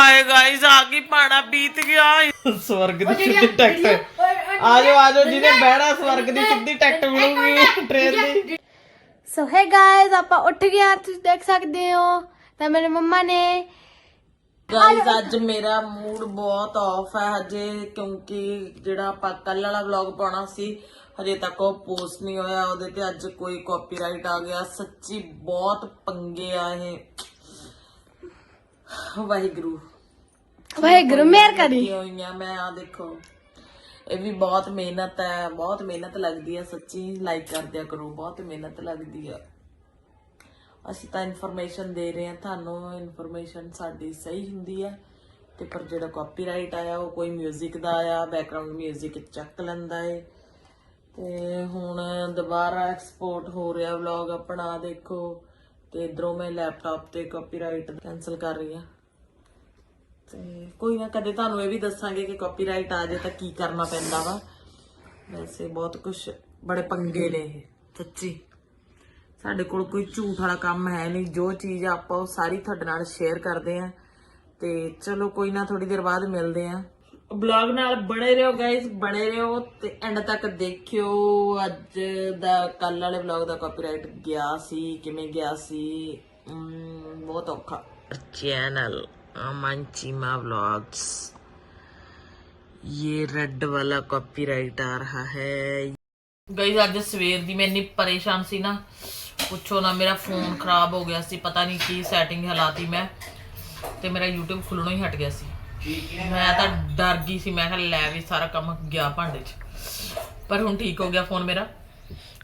ਹਾਏ ਗਾਇਸ ਆ ਗਈ ਪਾਣਾ ਬੀਤ ਗਿਆ। ਸਵਰਗ ਦੀ ਸਿੱਧੀ ਟਿਕਟ ਆ ਜਾਓ ਆ ਜਾਓ ਜਿਹਨੇ ਬਹਿਣਾ ਸਵਰਗ ਦੀ ਸਿੱਧੀ ਟਿਕਟ ਮਿਲੂਗੀ ਟ੍ਰੇਨ ਦੀ। ਸੋ ਹੈ ਗਾਇਜ਼ ਆਪਾਂ ਉੱਠ ਗਏ ਹਾਂ ਤੁਸੀਂ ਦੇਖ ਸਕਦੇ ਹੋ। ਤਾਂ ਮੇਰੇ ਮੰਮਾ ਨੇ ਗਾਇਸ ਅੱਜ ਮੇਰਾ ਮੂਡ ਬਹੁਤ ਆਫ ਹੈ ਹਜੇ ਕਿਉਂਕਿ ਜਿਹੜਾ ਆਪਾਂ ਕੱਲ ਵਾਲਾ ਵਲੌਗ ਪਾਉਣਾ ਸੀ ਹਜੇ ਤੱਕ ਉਹ ਪੋਸਟ ਨਹੀਂ ਹੋਇਆ। ਉਹਦੇ ਤੇ ਅੱਜ ਕੋਈ ਕਾਪੀਰਾਈਟ ਆ ਗਿਆ। ਸੱਚੀ ਬਹੁਤ ਪੰਗੇ ਆ ਇਹ। ਵਾਹਿਗੁਰੂ ਵਾਹਿਗੁਰੂ ਮਿਹਰ ਕਰੀ ਕੀ ਹੋਈਆਂ ਮੈਂ ਆ ਦੇਖੋ ਇਹ ਵੀ ਬਹੁਤ ਮਿਹਨਤ ਹੈ ਬਹੁਤ ਮਿਹਨਤ ਲੱਗਦੀ ਹੈ ਸੱਚੀ ਲਾਈਕ ਕਰਦਿਆ ਕਰੋ ਬਹੁਤ ਮਿਹਨਤ ਲੱਗਦੀ ਹੈ ਅਸੀਂ ਤਾਂ ਇਨਫੋਰਮੇਸ਼ਨ ਦੇ ਰਹੇ ਹਾਂ ਤੁਹਾਨੂੰ ਇਨਫੋਰਮੇਸ਼ਨ ਸਾਡੀ ਸਹੀ ਹੁੰਦੀ ਹੈ ਤੇ ਪਰ ਜਿਹੜਾ ਕਾਪੀਰਾਈਟ ਆਇਆ ਉਹ ਕੋਈ 뮤직 ਦਾ ਆਇਆ ਬੈਕਗ੍ਰਾਉਂਡ 뮤직 ਚੱਕ ਲੈਂਦਾ ਏ ਤੇ ਹੁਣ ਦੁਬਾਰਾ ਐਕਸਪੋਰਟ ਹੋ ਰਿਹਾ ਵਲੌਗ ਆਪਣਾ ਦੇਖੋ ਤੇ ਇਧਰੋਂ ਮੈਂ ਲੈਪਟਾਪ ਤੇ ਕਾਪੀਰਾਈਟ ਕੈਨਸਲ ਕਰ ਰਹੀ ਹਾਂ ਤੇ ਕੋਈ ਨਾ ਕਦੇ ਤੁਹਾਨੂੰ ਇਹ ਵੀ ਦੱਸਾਂਗੇ ਕਿ ਕਾਪੀਰਾਈਟ ਆ ਜਾਏ ਤਾਂ ਕੀ ਕਰਨਾ ਪੈਂਦਾ ਵਾ। ਵੈਸੇ ਬਹੁਤ ਕੁਝ ਬੜੇ ਪੰਗੇ ਨੇ ਇਹ ਸੱਚੀ। ਸਾਡੇ ਕੋਲ ਕੋਈ ਝੂਠ ਵਾਲਾ ਕੰਮ ਹੈ ਨਹੀਂ। ਜੋ ਚੀਜ਼ ਆ, ਆਪਾਂ ਉਹ ਸਾਰੀ ਤੁਹਾਡੇ ਨਾਲ ਸ਼ੇਅਰ ਕਰਦੇ ਆ ਤੇ ਚਲੋ ਕੋਈ ਨਾ ਥੋੜੀ ਦੇਰ ਬਾਅਦ ਮਿਲਦੇ ਆ ਬਲੌਗ ਨਾਲ ਬਣੇ ਰਹੋ ਗਾਇਸ ਬਣੇ ਰਹੋ ਤੇ ਐਂਡ ਤੱਕ ਦੇਖਿਓ। ਅੱਜ ਦਾ ਕੱਲ ਵਾਲੇ ਬਲੌਗ ਦਾ ਕਾਪੀਰਾਈਟ ਗਿਆ ਸੀ ਕਿਵੇਂ ਗਿਆ ਸੀ? ਬਹੁਤ ਔਖਾ। ਚੈਨਲ मांचीमा व्लॉग्स ये रेड वाला कॉपीराइट आ रहा है ਗਈ ਅੱਜ ਸਵੇਰ ਦੀ ਮੈਂ ਇੰਨੀ ਪਰੇਸ਼ਾਨ ਸੀ ਨਾ ਪੁੱਛੋ ਨਾ ਮੇਰਾ ਫੋਨ ਖਰਾਬ ਹੋ ਗਿਆ ਸੀ ਪਤਾ ਨਹੀਂ ਕੀ ਸੈਟਿੰਗ ਹਲਾਤੀ ਮੈਂ ਤੇ ਮੇਰਾ YouTube ਖੁੱਲਣੋਂ ਹੀ ਹਟ ਗਿਆ ਸੀ। ਮੈਂ ਤਾਂ ਡਰ ਗਈ ਸੀ ਮੈਂ ਕਿਹਾ ਲੈ ਵੀ ਸਾਰਾ ਕੰਮ ਗਿਆ ਭਾਂਡੇ 'ਚ। ਪਰ ਹੁਣ ਠੀਕ ਹੋ ਗਿਆ ਫੋਨ ਮੇਰਾ।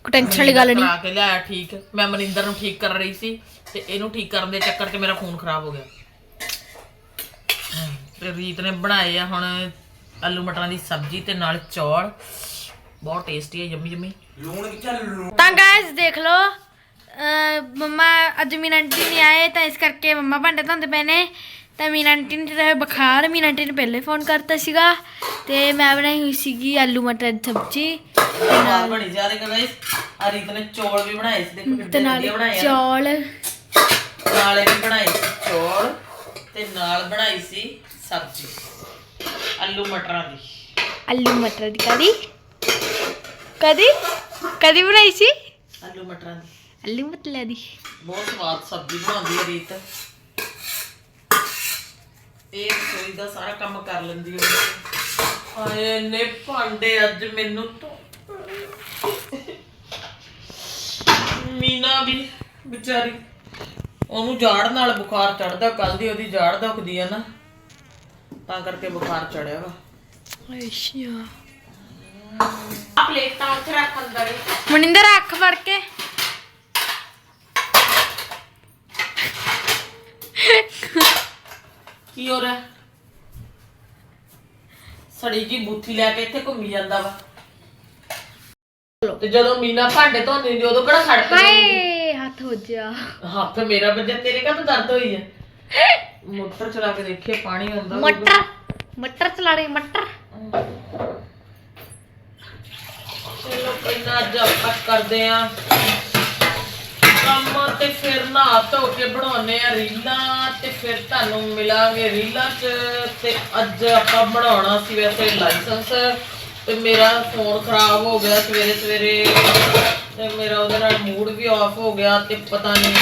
ਕੋਈ ਟੈਨਸ਼ਨ ਵਾਲੀ ਗੱਲ ਨਹੀਂ। ਕਰਾ ਕੇ ਲਿਆਇਆ ਠੀਕ। ਮੈਂ ਮਨਿੰਦਰ ਨੂੰ ਠੀਕ ਕਰ ਰਹੀ ਸੀ ਤੇ ਇਹਨੂੰ ਠੀਕ ਕਰਨ ਦੇ ਚੱਕਰ 'ਚ ਮੇਰਾ ਫੋਨ ਖਰਾਬ ਹੋ ਗਿਆ। ਤੇ ਰੀਤ ਨੇ ਬਣਾਏ ਆ ਹੁਣ ਆਲੂ ਮਟਰਾਂ ਦੀ ਸਬਜ਼ੀ ਤੇ ਨਾਲ ਚੌਲ। ਬਹੁਤ ਟੇਸਟੀ ਹੈ ਯੰਮੀ ਯੰਮੀ ਤਾਂ ਗਾਇਜ਼ ਦੇਖ ਲਓ ਮੰਮਾ ਅੱਜ ਮੀਨਾ ਆਂਟੀ ਨਹੀਂ ਆਏ ਤਾਂ ਇਸ ਕਰਕੇ ਮੰਮਾ ਭਾਂਡੇ ਧੋਂਦੇ ਪਏ ਨੇ। ਤਾਂ ਮੀਨਾ ਆਂਟੀ ਨੂੰ ਜਿਹੜਾ ਬੁਖਾਰ ਮੀਨਾ ਆਂਟੀ ਨੇ ਪਹਿਲੇ ਫੋਨ ਕਰਤਾ ਸੀਗਾ। ਤੇ ਮੈਂ ਬਣਾਈ ਹੋਈ ਸੀਗੀ ਆਲੂ ਮਟਰ ਦੀ ਸਬਜ਼ੀ ਨਾਲ ਬਣੀ ਜ਼ਿਆਦਾ ਗਾਇਸ ਆ ਰੀਤ ਨੇ ਚੌਲ ਵੀ ਬਣਾਏ ਸੀ। ਦੇਖੋ ਕਿੰਨੇ ਵਧੀਆ ਬਣਾਏ ਆ। ਚੌਲ। ਨਾਲੇ ਵੀ ਬਣਾਏ ਚੌਲ। ਤੇ ਨਾਲ ਬਣਾਈ ਸੀ ਸਬਜ਼ੀ। ਆਲੂ ਮਟਰਾਂ ਦੀ। ਆਲੂ ਮਟਰ ਦੀ ਕਰੀ ਕਦੀ ਕਦੀ ਬਣਾਈ ਸੀ? ਆਲੂ ਮਟਰਾਂ ਦੀ। ਆਲੂ ਮਟਰ ਦੀ। ਬਹੁਤ ਸਵਾਦ ਸਬਜ਼ੀ ਬਣਾਉਂਦੀ ਹੈ ਰੀਤ। ਇਹ ਰਸੋਈ ਦਾ ਸਾਰਾ ਕੰਮ ਕਰ ਲੈਂਦੀ ਹੈ ਹਾਏ ਨੇ ਭਾਂਡੇ ਅੱਜ ਮੈਨੂੰ ਤੋਂ ਮੀਨਾ ਵੀ ਵਿਚਾਰੀ। ਉਹਨੂੰ ਜਾੜ ਨਾਲ ਬੁਖਾਰ ਚੜਦਾ ਕੱਲ ਦੀ ਉਹਦੀ ਜਾੜ ਦੁਖਦੀ ਹੈ ਨਾ ਤਾਂ ਕਰਕੇ ਬੁਖਾਰ ਚੜਿਆ ਵਾ। ਅੱਛਾ। ਆ ਪਲੇਟਾਂ ਉੱਥੇ ਰੱਖ ਅੰਦਰ। ਮਨਿੰਦਰ ਅੱਖ ਫੜ ਕੇ। ਕੀ ਹੋ ਰਿਹਾ? ਸੜੀ ਜੀ ਬੂਥੀ ਲੈ ਕੇ ਇੱਥੇ ਘੁੰਮੀ ਜਾਂਦਾ ਵਾ। ਤੇ ਜਦੋਂ ਮੀਨਾ ਭਾਂਡੇ ਧੋਂਦੀ ਹੁੰਦੀ ਉਦੋਂ ਕਿਹੜਾ ਖੜ ਕੇ ਹਾਏ। ਹੱਥ ਹੋ ਜਾ ਹੱਥ ਮੇਰਾ ਵੱਜਿਆ ਤੇਰੇ ਕਾ ਤਾਂ ਦਰਦ ਹੋਈ ਹੈ ਮੋਟਰ ਚਲਾ ਕੇ ਦੇਖੀਏ ਪਾਣੀ ਆਉਂਦਾ ਹੋਊਗਾ। ਮਟਰ ਮਟਰ ਚਲਾ ਰਹੀ ਮਟਰ। ਚਲੋ ਪਹਿਲਾਂ ਅੱਜ ਆਪਾਂ ਕਰਦੇ ਆ ਕੰਮ ਤੇ ਫਿਰ ਨਹਾ ਧੋ ਕੇ ਬਣਾਉਨੇ ਆ ਰੀਲਾਂ ਤੇ ਫਿਰ ਤੁਹਾਨੂੰ ਮਿਲਾਂਗੇ ਰੀਲਾਂ 'ਚ ਤੇ ਅੱਜ ਆਪਾਂ ਬਣਾਉਣਾ ਸੀ ਵੈਸੇ ਲਾਇਸੈਂਸ। ਤੇ ਮੇਰਾ ਫੋਨ ਖਰਾਬ ਹੋ ਗਿਆ ਸਵੇਰੇ ਸਵੇਰੇ ਤੇ ਮੇਰਾ ਉਹਦੇ ਨਾਲ ਮੂਡ ਵੀ ਆਫ ਹੋ ਗਿਆ ਤੇ ਪਤਾ ਨਹੀਂ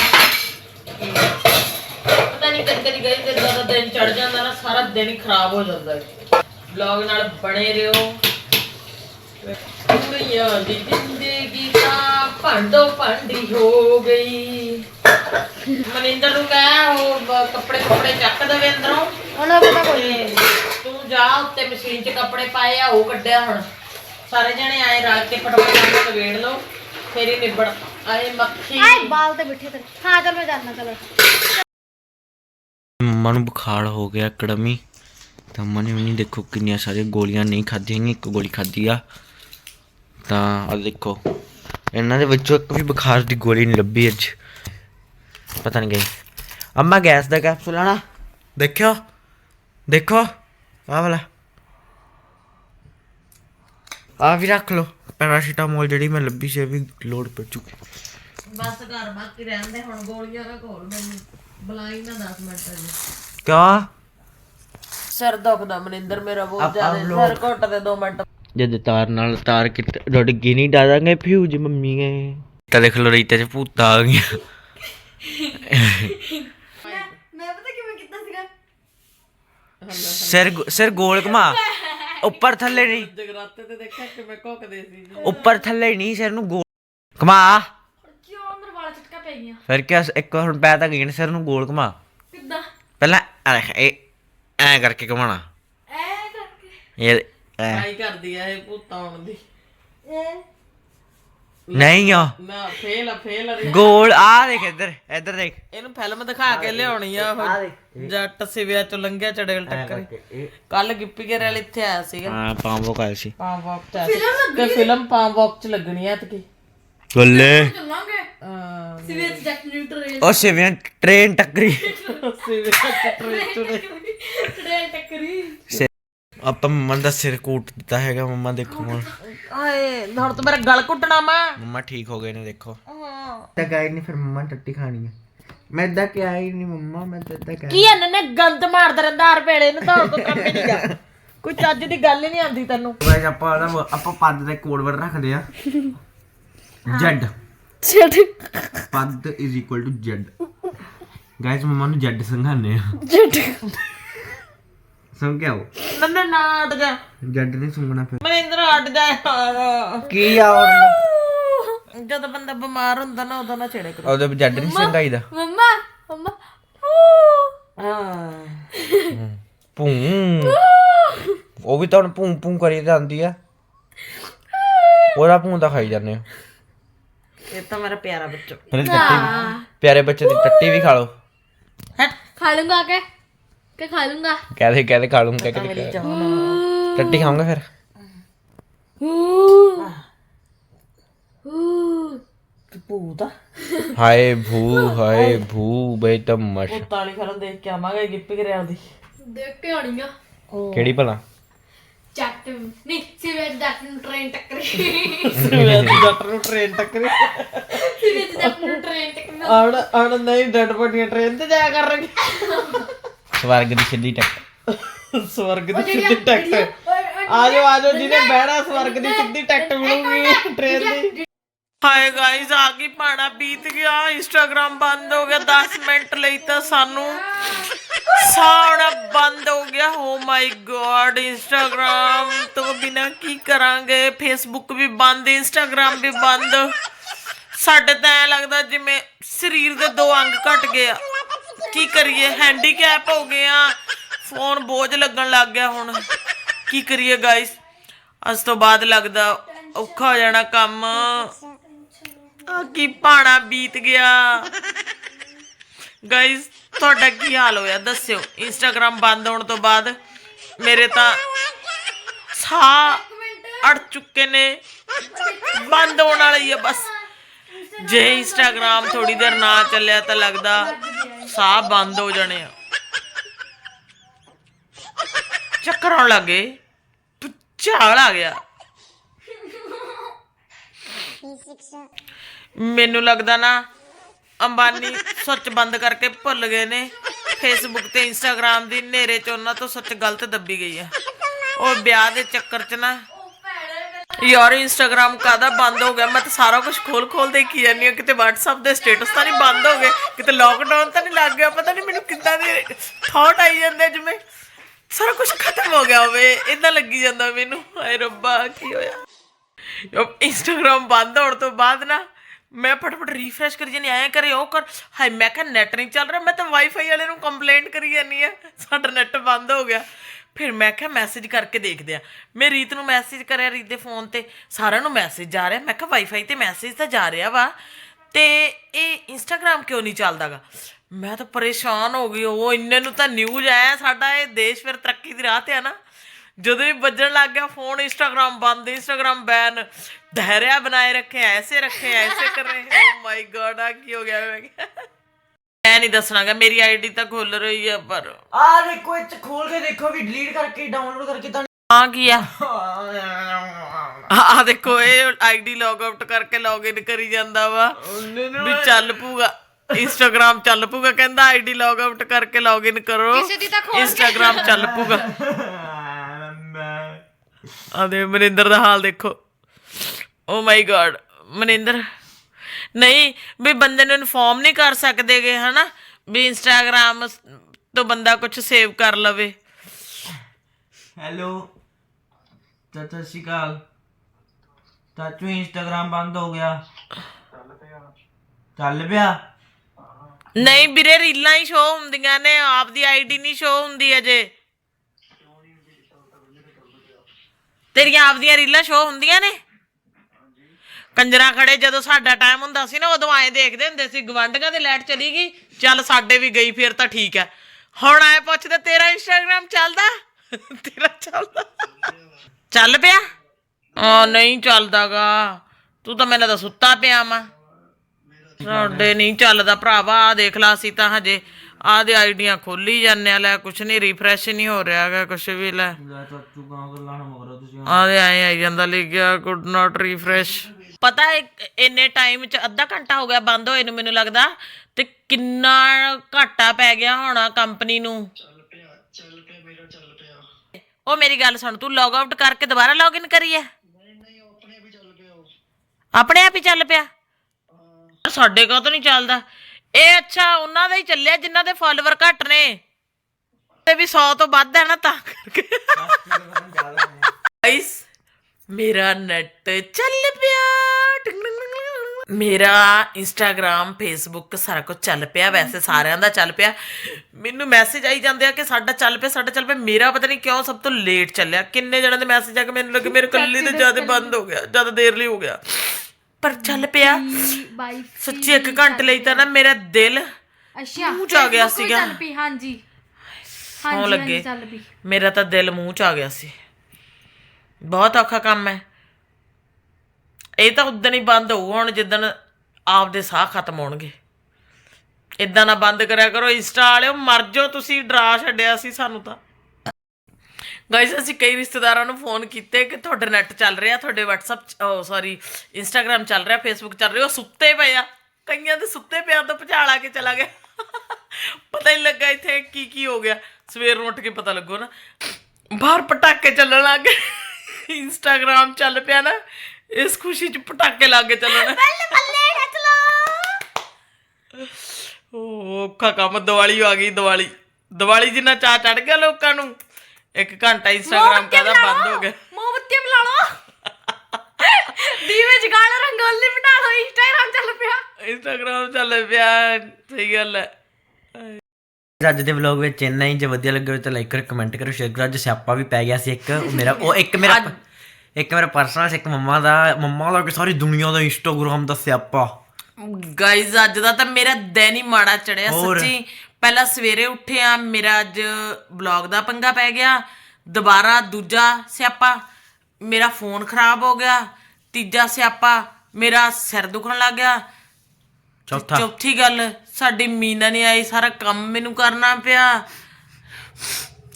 ਪਤਾ ਨਹੀਂ ਕਦ ਕਦੀ ਗਈ ਤੇ ਜ਼ਿਆਦਾ ਦਿਨ ਚੜ ਜਾਂਦਾ ਨਾ ਸਾਰਾ ਦਿਨ ਹੀ ਖਰਾਬ ਹੋ ਜਾਂਦਾ ਹੈ। ਵਲੌਗ ਨਾਲ ਬਣੇ ਰਹੋ। ਕੁੜੀਆਂ ਦੀ ਜ਼ਿੰਦਗੀ ਤਾਂ ਭੰਡੋ ਭੰਡੀ ਹੋ ਗਈ। ਮਨਿੰਦਰ ਨੂੰ ਕਹਿ ਉਹ ਕੱਪੜੇ ਕੱਪੜੇ ਚੱਕ ਦੇਵੇ ਅੰਦਰੋਂ। ਉਹਨਾਂ ਪਤਾ ਕੋਈ ਤੇ ਜਾ ਉੱਤੇ ਮਸ਼ੀਨ 'ਚ ਕੱਪੜੇ ਪਾਏ ਆ ਉਹ ਕੱਢਿਆ ਹੁਣ। ਸਾਰੇ ਜਣੇ ਆਏ ਰਲ ਕੇ ਫਟਾਫਟ ਕੰਮ ਨਿਬੇੜ ਲਓ। ਫੇਰ ਹੀ ਨਿਬੜ ਆਏ ਮੱਖੀ। ਆਏ ਬਾਲ ਤੇ ਬਿਠੇ ਤੇ ਹਾਂ ਚਲ ਮੈਂ ਜਾਣਾ ਚਲੋ। ਮੰਮਾ ਨੂੰ ਬੁਖਾਰ ਹੋ ਗਿਆ ਕੜਮੀ। ਤਾਂ ਮੰਮਾ ਨੇ ਵੀ ਨਹੀਂ ਦੇਖੋ ਕਿੰਨੀਆਂ ਸਾਰੀਆਂ ਗੋਲੀਆਂ ਨਹੀਂ ਖਾਧੀਆਂ ਹੈਗੀਆਂ, ਇੱਕ ਗੋਲੀ ਖਾਧੀ ਆ। ਤਾਂ ਆ ਦੇਖੋ ਇਹਨਾਂ ਦੇ ਵਿੱਚੋਂ ਇੱਕ ਵੀ ਬੁਖਾਰ ਦੀ ਗੋਲੀ ਨਹੀਂ ਲੱਭੀ ਅੱਜ। ਪਤਾ ਨਹੀਂ ਗਈ ਅੰਮਾ ਗੈਸ ਦਾ ਕੈਪਸੂਲ ਆਣਾ ਦੇਖਿਓ। ਦੇਖੋ। ਆਹ ਵਾਲਾ ਆ ਵੀ ਰੱਖ ਲਓ ਪੈਰਾਸੀਟਾਮੋਲ ਜਿਹੜੀ ਮੈਂ ਲੱਭੀ ਸੀ ਇਹ ਵੀ ਲੋਡ ਪੈ ਚੁੱਕੀ ਬਸ ਘਰ ਬਾਕੀ ਰਹਿੰਦੇ ਹੁਣ ਗੋਲੀਆਂ ਨਾ ਘੋਲ ਮੈਨੂੰ ਬੁਲਾਈ ਨਾ 10 ਮਿੰਟ ਅਜੇ ਕਿਆ ਸਿਰ ਦੁਖਦਾ ਮਨਿੰਦਰ ਮੇਰਾ ਬਹੁਤ ਜ਼ਿਆਦਾ ਸਿਰ ਘੁੱਟ ਦੇ 2 ਮਿੰਟ ਜਦ ਤਾਰ ਨਾਲ ਤਾਰ ਕਿ ਗਈ ਨਹੀਂ ਡਾਦਾਂਗੇ ਫਿਊਜ ਮੰਮੀ ਗਏ ਤਾਂ ਦੇਖ ਲੋ ਰੀਤੇ ਚ ਭੂਤਾ ਆ ਗਿਆ ਮੈਂ ਪਤਾ ਕਿਵੇਂ ਕੀਤਾ ਸੀਗਾ ਸਿਰ ਸਿਰ ਗੋਲ ਘੁਮਾ। ਉੱਪਰ ਥੱਲੇ ਨਹੀਂ। ਜਗਰਾਤੇ ਤੇ ਦੇਖਿਆ ਕਿਵੇਂ ਘੁੱਕਦੇ ਸੀ ਉੱਪਰ ਥੱਲੇ ਨਹੀਂ ਸਿਰ ਨੂੰ ਗੋਲ ਘੁਮਾ। ਕਿਉਂ ਮੇਰੇ ਵਾਲ ਚਟਕਾ ਪੈ ਗਈਆਂ? ਫਿਰ ਕਿਆ ਇੱਕ ਹੁਣ ਪੈ ਤਾਂ ਗਈ ਨਾ ਸਿਰ ਨੂੰ ਗੋਲ ਘੁਮਾ। ਕਿੱਦਾਂ? ਪਹਿਲਾਂ ਐ ਦੇਖ, ਇਹ ਐ ਕਰਕੇ ਘੁਮਾਣਾ ਐ ਕਰਕੇ। ਇਹ ਐ। ਆਈ ਕਰਦੀ ਆ ਇਹ ਭੂਤਾਂ ਆਉਣ ਦੀ। ਐ। ਨਹੀਂ ਆ। ਨਾ ਫੇਲ ਆ ਫੇਲ ਆ ਗੋਲ ਆ ਦੇਖ ਇੱਧਰ ਇੱਧਰ ਦੇਖ। ਇਹਨੂੰ ਫਿਲਮ ਦਿਖਾ ਕੇ ਲਿਆਉਣੀ ਆ ਉਹ ਜੱਟ ਸਿਵਿਆ ਚੋਂ ਲੰਘਿਆ ਚੜੇਲ ਟੱਕਰ। ਕੱਲ ਗਿੱਪੀ ਕੇ ਰੈਲ ਇੱਥੇ ਆਇਆ ਸੀਗਾ। ਹਾਂ ਪਾਂਵੋ ਕਾਲ ਸੀ। ਪਾਮ ਵਾਕ ਚ ਆਇਆ ਸੀ। ਤੇ ਫਿਲਮ ਪਾਮ ਵਾਕ ਚ ਲੱਗਣੀ ਐ ਤਕੀ ਗੱਲੇ ਚੱਲਾਂਗੇ। ਸਿਵਿਅਰ ਜੈਕ ਨਿਊਟਰਲ ਉਹ ਸਿਵਿਆਂ ਟ੍ਰੇਨ ਟੱਕਰੀ। ਸਿਵਿਆ ਚ ਟ੍ਰੇਨ ਟ੍ਰੇਨ ਟੱਕਰੀ। ਆਪਾਂ ਮੰਮਾ ਦਾ ਸਿਰ ਕੂਟ ਦਿੱਤਾ ਹੈਗਾ ਮੰਮਾ ਦੇਖੋ ਹੁਣ। ਆਏ ਹੁਣ ਤਾਂ ਮੇਰਾ ਗਲ ਘੁੱਟਣਾ ਮੈਂ। ਮੰਮਾ ਠੀਕ ਹੋ ਗਏ ਨੇ ਦੇਖੋ। ਤਾਂ ਗਾਇ ਨਹੀਂ ਫਿਰ ਮੰਮਾ ਟੱਟੀ ਖਾਣੀ ਹੈ ਮੈਂ ਇਦਾਂ ਕਿਹਾ ਹੀ ਨਹੀਂ ਮੰਮਾ ਮੈਂ ਤਾਂ ਇਦਾਂ ਕੀ ਇਹਨਾਂ ਨੇ ਗੰਦ ਮਾਰਦਾ ਰਹਿੰਦਾ ਹਰ ਵੇਲੇ ਇਹਨੂੰ ਤਾਂ ਕੋਈ ਕੰਮ ਹੀ ਨਹੀਂ ਗਾ ਕੋਈ ਚੱਜ ਦੀ ਗੱਲ ਹੀ ਨਹੀਂ ਆਉਂਦੀ ਤੈਨੂੰ। ਗਾਇਸ ਆਪਾਂ ਉਹਦਾ ਆਪਾਂ ਪੱਦ ਦਾ ਕੋਡ ਵਰਡ ਰੱਖਦੇ ਆ। ਜੈਡ। ਛੱਡ ਪੱਦ is equal to Z. Guys ਮੰਮਾ ਨੂੰ ਜੈਡ ਸੰਘਾਨੇ ਆ। ਛੱਡ ਸੁਣ ਕੇ ਆਓ ਨੰਨੇ ਨਾ ਹਟ ਜਾ ਜੈਡ ਨਹੀਂ ਸੁਣਨਾ ਫਿਰ। ਮਨਿੰਦਰ ਹਟ ਜਾ ਯਾਰ। ਕੀ ਆ ਜਦੋਂ ਬੰਦਾ ਬਿਮਾਰ ਹੁੰਦਾ ਨਾ ਉਦੋਂ ਨਾ ਛੇੜੇ ਕਰੋ। ਉਹਦੇ ਜੈਡ ਨਹੀਂ ਸੰਘਾਈਦਾ। ਮੰਮਾ ਮੰਮਾ। ਹਾਂ। ਪੂੰ ਉਹ ਵੀ ਤਾਂ ਹੁਣ ਪੂੰ ਪੂੰ ਕਰੀ ਜਾਂਦੀ ਆ। ਉਹਦਾ ਪੂੰ ਤਾਂ ਖਾਈ ਜਾਂਦੇ ਆ। ਇਹ ਤਾਂ ਮੇਰਾ ਪਿਆਰਾ ਬੱਚਾ। ਟੱਟੀ ਪਿਆਰੇ ਬੱਚੇ ਦੀ ਟੱਟੀ ਵੀ ਖਾ ਲਓ। ਹਟ ਖਾ ਲੂੰਗਾ ਕੇ। ਕੇ ਖਾ ਲੂੰਗਾ। ਕਹਦੇ ਕਹਦੇ ਖਾ ਲੂੰ ਕਹਿ ਮੇਰੀ ਕੇ ਜਾਨ ਟੱਟੀ ਖਾਉਂਗਾ ਫਿਰ? ਭੂਤ ਆ? ਹਾਏ ਭੂ ਹਾਏ ਭੂ ਬੇ ਤਮਸ਼ ਭੂਤਾਂ ਵਾਲੀ ਫਿਲਮ ਦੇਖ ਕੇ ਆਵਾਂਗੇ ਗਿੱਪੀ ਗਰੇਵਾਲ ਦੀ ਦੇਖ ਕੇ ਆਣੀ ਆ। ਕਿਹੜੀ ਭਲਾ? ਜੱਟ ਨਹੀਂ ਜੱਟ ਨੂੰ ਟ੍ਰੇਨ ਟੱਕਰੀ। ਸਿਵਿਆ ਦੀ ਡਾਕਟਰ ਨੂੰ ਟ੍ਰੇਨ ਟੱਕਰੀ। ਜੱਟ ਨੂੰ ਟ੍ਰੇਨ ਟੱਕਰੀ। ਆਣ ਆਣ ਨਹੀਂ ਡੱਡ ਪੱਟੀਆਂ ਟ੍ਰੇਨ ਤੇ ਜਾਇਆ ਕਰ ਰਹੇ ਸਵਰਗ ਦੀ ਸਿੱਧੀ ਟੱਕ ਸਵਰਗ ਦੀ ਸਿੱਧੀ ਟਿਕਟ। ਆਜੋ ਆਜੋ ਜਿਹਨੇ ਬਹਿਣਾ ਸਵਰਗ ਦੀ ਸਿੱਧੀ ਟਿਕਟ ਮਿਲੂਗੀ ਟ੍ਰੇਨ ਦੀ। ਹਾਏ ਗਾਇਸ ਆ ਗਈ ਪਾਣਾ ਬੀਤ ਗਿਆ? ਇੰਸਟਾਗ੍ਰam ਬੰਦ ਹੋ ਗਿਆ 10 ਮਿੰਟ ਲਈ ਤਾਂ ਸਾਨੂੰ ਸਾਉਣਾ ਬੰਦ ਹੋ ਗਿਆ। ਓ ਮਾਈ ਗॉड ਇੰਸਟਾਗ੍ਰam ਤੋਂ ਬਿਨਾ ਕੀ ਕਰਾਂਗੇ? ਫੇਸਬੁੱਕ ਵੀ ਬੰਦ ਇੰਸਟਾਗ੍ਰam ਵੀ ਬੰਦ। ਸਾਡੇ ਤਾਂ ਐ ਲੱਗਦਾ ਜਿਵੇਂ ਸਰੀਰ ਦੇ ਦੋ ਅੰਗ ਘਟ ਗਏ ਆ। ਕੀ ਕਰੀਏ? ਹੈਂਡੀਕੈਪ ਹੋ ਗਏ ਆ। ਫੋਨ ਬੋਝ ਲੱਗਣ ਲੱਗ ਗਿਆ ਹੁਣ। ਕੀ ਕਰੀਏ ਗਾਇਸ ਅੱਜ ਤੋਂ ਬਾਅਦ ਲੱਗਦਾ ਔਖਾ ਹੋ ਜਾਣਾ ਕੰਮ। ਆ ਕੀ ਪਾਣਾ ਬੀਤ ਗਿਆ। ਗਾਇਸ ਤੁਹਾਡਾ ਕੀ ਹਾਲ ਹੋਇਆ? ਦੱਸਿਓ। ਇੰਸਟਾਗ੍ਰam ਬੰਦ ਹੋਣ ਤੋਂ ਬਾਅਦ ਮੇਰੇ ਤਾਂ ਸਾਹ ਅੜ ਚੁੱਕੇ ਨੇ। ਬੰਦ ਹੋਣ ਵਾਲੀ ਹੈ ਬਸ। ਜੇ ਇੰਸਟਾਗ੍ਰam ਥੋੜੀ ਦੇਰ ਨਾ ਚੱਲਿਆ ਤਾਂ ਲੱਗਦਾ ਸਾਹ ਬੰਦ ਹੋ ਜਾਣੇ ਆ। ਚੱਕਰ ਆਉਣ ਲੱਗੇ ਝਾਲ ਆ ਗਿਆ। ਮੈਨੂੰ ਲੱਗਦਾ ਨਾ, ਅੰਬਾਨੀ ਸੱਚ ਬੰਦ ਕਰਕੇ ਭੁੱਲ ਗਏ ਨੇ। ਫੇਸਬੁੱਕ ਤੇ ਇੰਸਟਾਗ੍ਰam ਦੀ ਨੇਰੇ ਚ ਉਹਨਾਂ ਤੋਂ ਸੱਚ ਗਲਤ ਦੱਬੀ ਗਈ ਆ। ਉਹ ਵਿਆਹ ਦੇ ਚੱਕਰ ਚ ਨਾ ਯਾਰ ਇੰਸਟਾਗ੍ਰam ਕਾਦਾ ਬੰਦ ਹੋ ਗਿਆ? ਮੈਂ ਤਾਂ ਸਾਰਾ ਕੁਝ ਖੋਲ ਖੋਲ ਦੇਖੀ ਜਾਂਦੀ ਹਾਂ। ਕਿਤੇ WhatsApp ਦੇ ਸਟੇਟਸ ਤਾਂ ਨਹੀਂ ਬੰਦ ਹੋ ਗਏ? ਕਿਤੇ ਲੋਕਡਾਊਨ ਤਾਂ ਨਹੀਂ ਲੱਗ ਗਿਆ? ਪਤਾ ਨਹੀਂ ਮੈਨੂੰ ਕਿੱਦਾਂ ਦੇ ਥਾਟ ਆਈ ਜਾਂਦੇ ਜਿਵੇਂ ਸਾਰਾ ਕੁਝ ਖਤਮ ਹੋ ਗਿਆ ਹੋਵੇ। ਇਦਾਂ ਲੱਗੀ ਜਾਂਦਾ ਮੈਨੂੰ। ਹਾਏ ਰੱਬਾ, ਕੀ ਹੋਇਆ? ਯੋ ਇੰਸਟਾਗ੍ਰam ਬੰਦ ਹੋਣ ਤੋਂ ਬਾਅਦ ਨਾ ਮੈਂ ਫਟਾਫਟ ਰੀਫਰੈਸ਼ ਕਰੀ ਜਾਨੀ ਆਇਆ ਕਰੇ ਉਹ ਕਰ। ਹਾਏ, ਮੈਂ ਕਿਹਾ ਨੈਟ ਨਹੀਂ ਚੱਲ ਰਿਹਾ। ਮੈਂ ਤਾਂ ਵਾਈਫਾਈ ਵਾਲੇ ਨੂੰ ਕੰਪਲੇਂਟ ਕਰੀ ਜਾਨੀ ਆ ਸਾਡਾ ਨੈਟ ਬੰਦ ਹੋ ਗਿਆ। ਫਿਰ ਮੈਂ ਕਿਹਾ ਮੈਸੇਜ ਕਰਕੇ ਦੇਖਦੇ ਆ। ਮੈਂ ਰੀਤ ਨੂੰ ਮੈਸੇਜ ਕਰਿਆ ਰੀਤ ਦੇ ਫੋਨ ਤੇ, ਸਾਰਿਆਂ ਨੂੰ ਮੈਸੇਜ ਜਾ ਰਿਹਾ। ਮੈਂ ਕਿਹਾ ਵਾਈਫਾਈ ਤੇ ਮੈਸੇਜ ਤਾਂ ਜਾ ਰਿਹਾ ਵਾ। ਤੇ ਇਹ ਇੰਸਟਾਗ੍ਰam ਕਿਉਂ ਨਹੀਂ ਚੱਲਦਾਗਾ? ਮੈਂ ਤਾਂ ਪਰੇਸ਼ਾਨ ਹੋ ਗਈ। ਉਹ ਇੰਨੇ ਨੂੰ ਤਾਂ ਨਿਊਜ਼ ਆਇਆ ਸਾਡਾ, ਇਹ ਦੇਸ਼ ਫਿਰ ਤਰੱਕੀ ਦੀ ਰਾਹ ਤੇ ਆ ਨਾ। ਜਦੋਂ ਹੀ ਵੱਜਣ ਲੱਗ ਗਿਆ ਫੋਨ ਇੰਸਟਾਗ੍ਰam ਬੰਦ ਇੰਸਟਾਗ੍ਰam ਬੈਨ ਧੈਰਿਆ ਬਣਾਏ ਰੱਖੇ, ਐਸੇ ਰੱਖੇ, ਐਸੇ ਕਰ ਰਹੇ। ਓ ਮਾਈ ਗॉड ਆ ਕੀ ਹੋ ਗਿਆ ਮੈਂ ਮੈਂ ਨਹੀਂ ਦੱਸਣਾਗਾ ਮੇਰੀ ਆਈਡੀ ਤਾਂ ਖੁੱਲ ਰਹੀ ਹੈ ਪਰ ਆ ਦੇਖੋ ਇੱਥੇ ਖੋਲ ਕੇ ਦੇਖੋ ਵੀ ਡਿਲੀਟ ਕਰਕੇ ਡਾਊਨਲੋਡ ਕਰਕੇ ਤਾਂ ਆ ਕੀ ਆ? ਆ ਦੇਖੋ ਇਹ ਆਈਡੀ ਲੌਗ ਆਊਟ ਕਰਕੇ ਲੌਗਇਨ ਕਰੀ ਜਾਂਦਾ ਵਾ। ਵੀ ਚੱਲ ਪੂਗਾ ਇੰਸਟਾਗ੍ਰam ਚੱਲ ਪੂਗਾ ਕਹਿੰਦਾ ਆਈਡੀ ਲੌਗ ਆਊਟ ਕਰਕੇ ਲੌਗਇਨ ਕਰੋ। ਕਿਸੇ ਦੀ ਤਾਂ ਖੋਲ ਕੇ- ਇੰਸਟਾਗ੍ਰam ਚੱਲ ਪੂਗਾ। ਆ ਦੇ ਮਨਿੰਦਰ ਦਾ ਹਾਲ ਦੇਖੋ। ਓ ਮਾਈ ਗॉड ਮਨਿੰਦਰ ਨਹੀਂ ਵੀ ਬੰਦੇ ਨੂੰ ਇਨਫੋਰਮ ਨਹੀਂ ਕਰ ਸਕਦੇਗੇ ਹਨਾ? ਵੀ ਇੰਸਟਾਗ੍ਰam ਤੋਂ ਬੰਦਾ ਕੁਝ ਸੇਵ ਕਰ ਲਵੇ। ਹੈਲੋ ਸਤਿ ਸ਼੍ਰੀ ਅਕਾਲ। ਚਾਚੂ ਇੰਸਟਾਗ੍ਰਾਮ ਬੰਦ ਹੋ ਗਿਆ। ਚੱਲ ਪਿਆ? ਨਹੀਂ ਵੀਰੇ ਰੀਲਾਂ ਹੀ ਸ਼ੋ ਹੁੰਦੀਆਂ ਨੇ ਆਪਦੀ ਆਈਡੀ ਨਹੀਂ ਸ਼ੋ ਹੁੰਦੀ ਅਜੇ। ਤੇਰੀਆਂ ਆਪਦੀਆਂ ਰੀਲਾਂ ਸ਼ੋ ਹੁੰਦੀਆਂ ਨੇ? ਕੰਜਰਾ ਖੜੇ ਜਦੋਂ ਸਾਡਾ ਟਾਈਮ ਹੁੰਦਾ ਸੀ ਨਾ ਉਦੋਂ ਆਏ ਦੇਖਦੇ ਹੁੰਦੇ ਸੀ ਗਵਾਂਢੀਆਂ ਦੇ ਲਾਈਟ ਚਲੀ ਗਈ ਚੱਲ ਸਾਡੇ ਵੀ ਗਈ ਫਿਰ ਤਾਂ ਠੀਕ ਹੈ। ਹੁਣ ਆਏ ਪੁੱਛਦੇ ਤੇਰਾ ਇੰਸਟਾਗ੍ਰam ਚੱਲਦਾ? ਤੇਰਾ ਚੱਲਦਾ? ਚੱਲ ਪਿਆ? ਆ ਨਹੀਂ ਚੱਲਦਾਗਾ। ਤੂੰ ਤਾਂ ਮੈਨੂੰ ਤਾਂ ਸੁੱਤਾ ਪਿਆ ਵਾ। ਸਾਡੇ ਨਹੀਂ ਚੱਲਦਾ ਭਰਾਵਾ ਆ ਦੇਖ ਲਾ ਅਸੀਂ ਤਾਂ ਹਜੇ ਆਦੇ ਆਈਡੀਆਂ ਖੋਲੀ ਜਾਂਦੇ ਆ ਲੈ ਕੁਛ ਨਹੀਂ ਰਿਫਰੈਸ਼ ਨਹੀਂ ਹੋ ਰਿਹਾ ਹੈਗਾ ਕੁਛ ਵੀ ਲੈ। ਤੁਸੀਂ। ਆਦੇ ਆਏ ਆਈ ਜਾਂਦਾ ਲਿਖਿਆ ਗੁੱਡ ਨਾਟ ਰਿਫਰੈਸ਼ ਪਤਾ ਹੈ ਇੰਨੇ ਟਾਈਮ ਚ ਅੱਧਾ ਘੰਟਾ ਹੋ ਗਿਆ ਬੰਦ ਹੋਏ ਨੂੰ ਮੈਨੂੰ ਲੱਗਦਾ ਤੇ ਕਿੰਨਾ ਘਾਟਾ ਪੈ ਗਿਆ ਹੋਣਾ ਕੰਪਨੀ ਨੂੰ। ਉਹ ਮੇਰੀ ਗੱਲ ਸੁਣ ਤੂੰ ਲੌਗ ਆਊਟ ਕਰਕੇ ਦੁਬਾਰਾ ਲੌਗਇਨ ਕਰੀਏ? ਆਪਣੇ ਆਪ ਹੀ ਚੱਲ ਪਿਆ ਸਾਡੇ ਕਾ ਤਾਂ ਨਹੀਂ ਚੱਲਦਾ। ਇਹ ਅੱਛਾ ਉਹਨਾਂ ਦਾ ਹੀ ਚੱਲਿਆ ਜਿਨ੍ਹਾਂ ਦੇ ਫਾਲੋਅਰ ਘੱਟ ਨੇ। ਤੇ ਵੀ 100 ਤੋਂ ਵੱਧ ਹੈ ਨਾ ਤਾਂ ਕਰਕੇ। ਗਾਇਸ ਮੇਰਾ ਨੈਟ ਚੱਲ ਪਿਆ। ਮੇਰਾ ਇੰਸਟਾਗ੍ਰam ਫੇਸਬੁੱਕ ਸਾਰਾ ਕੁਝ ਚੱਲ ਪਿਆ ਵੈਸੇ ਸਾਰਿਆਂ ਦਾ ਚੱਲ ਪਿਆ। ਮੈਨੂੰ ਮੈਸੇਜ ਆਈ ਜਾਂਦੇ ਆ ਕਿ ਸਾਡਾ ਚੱਲ ਪਿਆ ਸਾਡਾ ਚੱਲ ਪਿਆ। ਮੇਰਾ ਪਤਾ ਨਹੀਂ ਕਿਉਂ ਸਭ ਤੋਂ ਲੇਟ ਚੱਲਿਆ। ਕਿੰਨੇ ਜਣਾਂ ਦੇ ਮੈਸੇਜ ਆ ਕੇ ਮੈਨੂੰ ਲੱਗੇ ਮੇਰੇ ਕੱਲੇ ਤੇ ਜ਼ਿਆਦਾ ਬੰਦ ਹੋ ਗਿਆ ਜ਼ਿਆਦਾ ਦੇਰ ਲਈ ਹੋ ਗਿਆ। ਪਰ ਚੱਲ ਪਿਆ। ਸੱਚੀ ਇੱਕ ਘੰਟੇ ਲਈ ਤਾਂ ਨਾ ਮੇਰਾ ਦਿਲ ਅੱਛਾ ਮੂੰਹ 'ਚ ਆ ਗਿਆ ਸੀਗਾ। ਚੱਲ ਪਈ ਹਾਂਜੀ। ਹਾਂਜੀ ਲੱਗੇ। ਮੇਰਾ ਤਾਂ ਦਿਲ ਮੂੰਹ ਚ ਆ ਗਿਆ ਸੀ। ਬਹੁਤ ਔਖਾ ਕੰਮ ਹੈ। ਇਹ ਤਾਂ ਉਦੋਂ ਹੀ ਬੰਦ ਹੋਊ, ਹੁਣ ਜਿੱਦਣ ਆਪਦੇ ਸਾਹ ਖਤਮ ਹੋਣਗੇ। ਇਦਾਂ ਨਾ ਬੰਦ ਕਰਿਆ ਕਰੋ ਇੰਸਟਾ ਵਾਲਿਓ ਮਰ ਜਾਓ, ਤੁਸੀਂ ਡਰਾ ਛੱਡਿਆ ਸੀ ਸਾਨੂੰ ਤਾਂ। ਗਾਇਸ ਅਸੀਂ ਕਈ ਰਿਸ਼ਤੇਦਾਰਾਂ ਨੂੰ ਫੋਨ ਕੀਤੇ ਕਿ ਤੁਹਾਡੇ ਨੈਟ ਚੱਲ ਰਿਹਾ, ਤੁਹਾਡੇ WhatsApp ਓ ਸੌਰੀ Instagram ਚੱਲ ਰਿਹਾ, Facebook ਚੱਲ ਰਿਹਾ, ਉਹ ਸੁੱਤੇ ਪਏ ਆ। ਕਈਆਂ ਦੇ ਸੁੱਤੇ ਪਿਆ ਤੋਂ ਭੁਚਾਲ ਕੇ ਚਲਾ ਗਿਆ। ਪਤਾ ਹੀ ਲੱਗਾ ਇੱਥੇ ਕੀ ਕੀ ਹੋ ਗਿਆ। ਸਵੇਰ ਨੂੰ ਉੱਠ ਕੇ ਪਤਾ ਲੱਗੋ ਨਾ। ਬਾਹਰ ਪਟਾਕੇ ਚੱਲਣ ਲੱਗ ਗਏ ਇੰਸਟਾਗ੍ਰਾਮ ਚੱਲ ਪਿਆ ਨਾ ਇਸ ਖੁਸ਼ੀ ਚ ਪਟਾਕੇ ਲੱਗ ਗਏ ਚੱਲਣ। ਬੱਲੇ ਬੱਲੇ ਖਿੱਚ ਲੋ ਉਹ ਔਖਾ ਕੰਮ ਦੀਵਾਲੀ ਆ ਗਈ ਦੀਵਾਲੀ। ਦੀਵਾਲੀ ਜਿੰਨਾ ਚਾਹ ਚੜ ਗਿਆ ਲੋਕਾਂ ਨੂੰ ਇੱਕ ਘੰਟਾ ਇੰਸਟਾਗ੍ਰਾਮ ਕਾਹਦਾ ਬੰਦ ਹੋ ਗਿਆ। ਮੋਮਬੱਤੀ ਬੁਲਾ ਲਓ। ਦੀਵੇ ਜਗਾ ਲਓ ਰੰਗੋਲੀ ਬਣਾ ਲਓ ਇੰਸਟਾਗ੍ਰਾਮ ਚੱਲ ਪਿਆ। ਇੰਸਟਾਗ੍ਰਾਮ ਚੱਲ ਪਿਆ ਸਹੀ ਗੱਲ ਹੈ। ਅੱਜ ਦੇ ਵਲੌਗ ਵਿੱਚ ਇੰਨਾ ਹੀ ਜੇ ਵਧੀਆ ਲੱਗਿਆ ਤਾਂ ਲਾਈਕ ਕਰੋ ਕਮੈਂਟ ਕਰੋ ਸ਼ੇਅਰ ਕਰੋ। ਅੱਜ ਸਿਆਪਾ ਵੀ ਪੈ ਗਿਆ ਸੀ ਇੱਕ ਉਹ ਮੇਰਾ ਉਹ ਇੱਕ ਮੇਰਾ ਇੱਕ ਮੇਰਾ ਪਰਸਨਲ ਸੀ ਇੱਕ ਮੰਮਾ ਦਾ ਮੰਮਾ ਦਾ ਕਿ ਸਾਰੀ ਦੁਨੀਆ ਦਾ ਇੰਸਟਾਗ੍ਰਾਮ ਦਾ ਸਿਆਪਾ। ਗਾਇਜ਼ ਅੱਜ ਦਾ ਤਾਂ ਮੇਰਾ ਦਿਨ ਹੀ ਮਾੜਾ ਚੜਿਆ ਹੋਰ। ਸੱਚੀ। ਪਹਿਲਾਂ ਸਵੇਰੇ ਉੱਠਿਆ ਮੇਰਾ ਅੱਜ ਬਲੌਗ ਦਾ ਪੰਗਾ ਪੈ ਗਿਆ। ਦੁਬਾਰਾ ਦੂਜਾ ਸਿਆਪਾ ਮੇਰਾ ਫੋਨ ਖਰਾਬ ਹੋ ਗਿਆ। ਤੀਜਾ ਸਿਆਪਾ ਮੇਰਾ ਸਿਰ ਦੁਖਣ ਲੱਗ ਗਿਆ। ਚੌਥਾ। ਚੌਥੀ ਗੱਲ ਸਾਡੀ ਮੀਨਾ ਨਹੀਂ ਆਈ ਸਾਰਾ ਕੰਮ ਮੈਨੂੰ ਕਰਨਾ ਪਿਆ।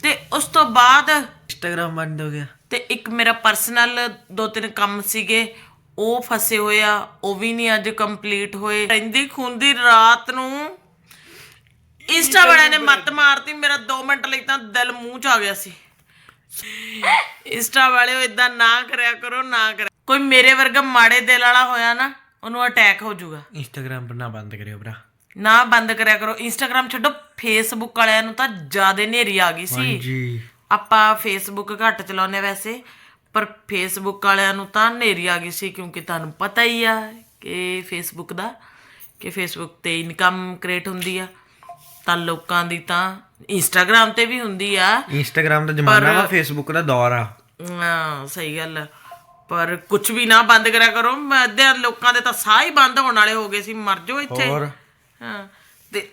ਤੇ ਉਸ ਤੋਂ ਬਾਅਦ ਇੰਸਟਾਗ੍ਰਾਮ ਬੰਦ ਹੋ ਗਿਆ। ਤੇ ਇੱਕ ਮੇਰਾ ਪਰਸਨਲ ਦੋ ਤਿੰਨ ਕੰਮ ਸੀਗੇ ਉਹ ਫਸੇ ਹੋਏ ਆ ਉਹ ਵੀ ਨਹੀਂ ਅੱਜ ਕੰਪਲੀਟ ਹੋਏ। ਰਹਿੰਦੀ ਖੁੰਦੀ ਰਾਤ ਨੂੰ ਇੰਸਟਾ ਵਾਲਿਆਂ ਨੇ ਮੱਤ ਮਾਰਤੀ ਮੇਰਾ 2 ਮਿੰਟ ਲਈ ਤਾਂ ਦਿਲ ਮੂੰਹ ਚ ਆ ਗਿਆ ਸੀ। ਇੰਸਟਾ ਵਾਲਿਓ ਇਦਾਂ ਨਾ ਕਰਿਆ ਕਰੋ ਨਾ ਕਰਿਆ ਕੋਈ ਮੇਰੇ ਵਰਗਾ ਮਾੜੇ ਦਿਲ ਵਾਲਾ ਹੋਇਆ ਨਾ ਉਹਨੂੰ ਅਟੈਕ ਹੋ ਜਾਊਗਾ। ਇੰਸਟਾਗ੍ਰਾਮ ਬੰਨਾ ਬੰਦ ਕਰਿਓ ਭਰਾ। ਨਾ ਬੰਦ ਕਰਿਆ ਕਰੋ। ਇੰਸਟਾਗ੍ਰam ਛੱਡੋ। ਫੇਸਬੁੱਕ ਵਾਲਿਆਂ ਨੂੰ ਤਾਂ ਜ਼ਿਆਦਾ ਨੇਰੀ ਆ ਗਈ ਸੀ। ਜੀ ਆਪਾਂ ਫੇਸਬੁੱਕ ਘੱਟ ਚਲਾਉਂਦੇ ਵੈਸੇ ਪਰ ਫੇਸਬੁੱਕ ਵਾਲਿਆਂ ਨੂੰ ਤਾਂ ਨੇਰੀ ਆ ਗਈ ਸੀ ਕਿਉਂਕਿ ਤੁਹਾਨੂੰ ਪਤਾ ਹੀ ਆ ਕਿ ਫੇਸਬੁੱਕ ਦਾ ਕਿ ਫੇਸਬੁੱਕ ਤੇ ਇਨਕਮ ਕ੍ਰੀਏਟ ਹੁੰਦੀ ਆ। ਤਾਂ ਲੋਕਾਂ ਦੀ ਤਾਂ ਇੰਸਟਾਗ੍ਰam ਤੇ ਵੀ ਹੁੰਦੀ ਆ। ਇੰਸਟਾਗ੍ਰਾਮ ਦਾ ਜ਼ਮਾਨਾ ਵਾ ਫੇਸਬੁੱਕ ਦਾ ਦੌਰ ਆ। ਹਾਂ ਸਹੀ ਗੱਲ ਆ। ਪਰ ਕੁਝ ਵੀ ਨਾ ਬੰਦ ਕਰਿਆ ਕਰੋ। ਮੈਂ ਅੱਧੇ ਲੋਕਾਂ ਦੇ ਤਾਂ ਸਾਹ ਹੀ ਬੰਦ ਹੋਣ ਵਾਲੇ ਹੋ ਗਏ ਸੀ। ਮਰ ਜਾਓ ਇੱਥੇ। ਹੋਰ? ਹਾਂ। ਤੇ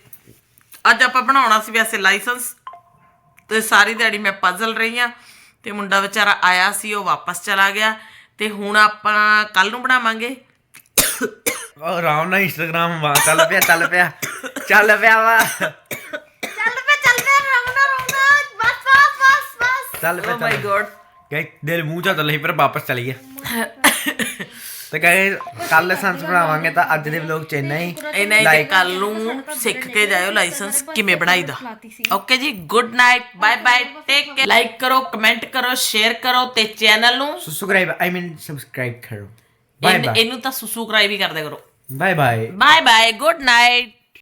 ਅੱਜ ਆਪਾਂ ਬਣਾਉਣਾ ਸੀ ਵੈਸੇ ਲਾਇਸੈਂਸ। ਤੇ ਸਾਰੀ ਦਿਹਾੜੀ ਮੈਂ ਪਜ਼ਲ ਰਹੀ ਆ ਤੇ ਮੁੰਡਾ ਵਿਚਾਰਾ ਆਇਆ ਸੀ ਉਹ ਵਾਪਸ ਚਲਾ ਗਿਆ। ਤੇ ਹੁਣ ਆਪਾਂ ਕੱਲ ਨੂੰ ਬਣਾਵਾਂਗੇ। ਉਹ ਆਰਾਮ ਨਾਲ ਇੰਸਟਾਗ੍ਰਾਮ ਵਾ ਚੱਲ ਪਿਆ ਚੱਲ ਪਿਆ ਚੱਲ ਪਿਆ ਵਾ। ਚੱਲ ਪਿਆ ਚੱਲ ਪਿਆ ਰੌਣਾ ਰੌਣਾ ਬਸ ਬਸ ਬਸ ਬਸ। ਚੱਲ ਪਿਆ ਓ ਮਾਈ ਗॉड ਗਏ ਦਿਲ ਮੂੰਹ ਚਾ ਤਾਂ ਲਈ ਪਰ ਵਾਪਸ ਚਲੀ ਗਿਆ। ਤੇ ਗਾਇਸ ਕੱਲ ਲਾਇਸੈਂਸ ਬਣਾਵਾਂਗੇ ਤਾਂ ਅੱਜ ਦੇ ਵਲੌਗ ਚ ਇੰਨਾ ਹੀ। ਇਹਨਾਂ ਹੀ ਕੱਲ ਨੂੰ ਸਿੱਖ ਕੇ ਜਾਇਓ ਲਾਇਸੈਂਸ ਕਿਵੇਂ ਬਣਾਈਦਾ ਓਕੇ ਜੀ good night bye bye take care like ਕਰੋ ਕਮੈਂਟ ਕਰੋ ਸ਼ੇਅਰ ਕਰੋ ਤੇ ਚੈਨਲ ਨੂੰ ਸਬਸਕ੍ਰਾਈਬ ਆਈ ਮੀਨ ਸਬਸਕ੍ਰਾਈਬ ਕਰੋ। ਬਾਏ ਇਹਨ- ਬਾਏ ਇਹਨੂੰ ਤਾਂ ਸਬਸਕ੍ਰਾਈਬ ਹੀ ਕਰਦੇ ਕਰੋ। Bye bye bye bye good night